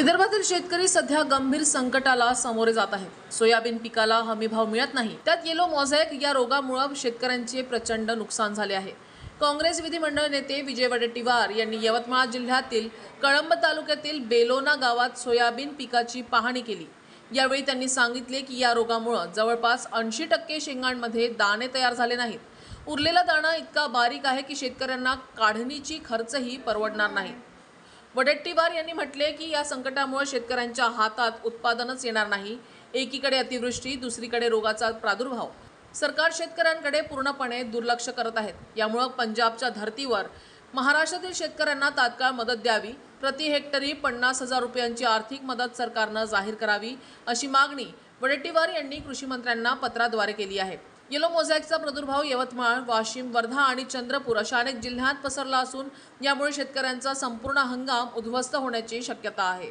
विदर्भातील शेतकरी सध्या गंभीर संकटाला सामोरे जात आहेत. सोयाबीन पिकाला हमीभाव मिळत नाही. त्यात येलो मॉझॅक या रोगामुळे शेतकऱ्यांचे प्रचंड नुकसान झाले आहे. काँग्रेस विधिमंडळ नेते विजय वडेट्टीवार यांनी यवतमाळ जिल्ह्यातील कळंब तालुक्यातील बेलोना गावात सोयाबीन पिकाची पाहणी केली. यावेळी त्यांनी सांगितले की या रोगामुळे जवळपास ऐंशी टक्के शेंगांमध्ये दाणे तयार झाले नाहीत. उरलेला दाणा इतका बारीक आहे की शेतकऱ्यांना काढणीची खर्चही परवडणार नाही. वडेट्टीवार यांनी म्हटले की या संकटामुळे शेतकऱ्यांच्या हातात उत्पादनच येणार नाही. एकीकडे अतिवृष्टी दुसरीकडे रोगाचा प्रादुर्भाव. सरकार शेतकऱ्यांकडे पूर्णपणे दुर्लक्ष करत आहेत यामुळं पंजाबच्या धर्तीवर महाराष्ट्रातील शेतकऱ्यांना तात्काळ मदत द्यावी. प्रति हेक्टरी पन्नास हजार रुपयांची आर्थिक मदत सरकारनं जाहीर करावी अशी मागणी वडेट्टीवार यांनी कृषी मंत्र्यांना पत्राद्वारे केली आहे. येलो मोझॅकचा प्रादुर्भाव यवतमाळ वाशिम वर्धा आणि चंद्रपूर अशा अनेक जिल्ह्यात पसरला असून यामुळे शेतकऱ्यांचा संपूर्ण हंगाम उद्ध्वस्त होण्याची शक्यता आहे.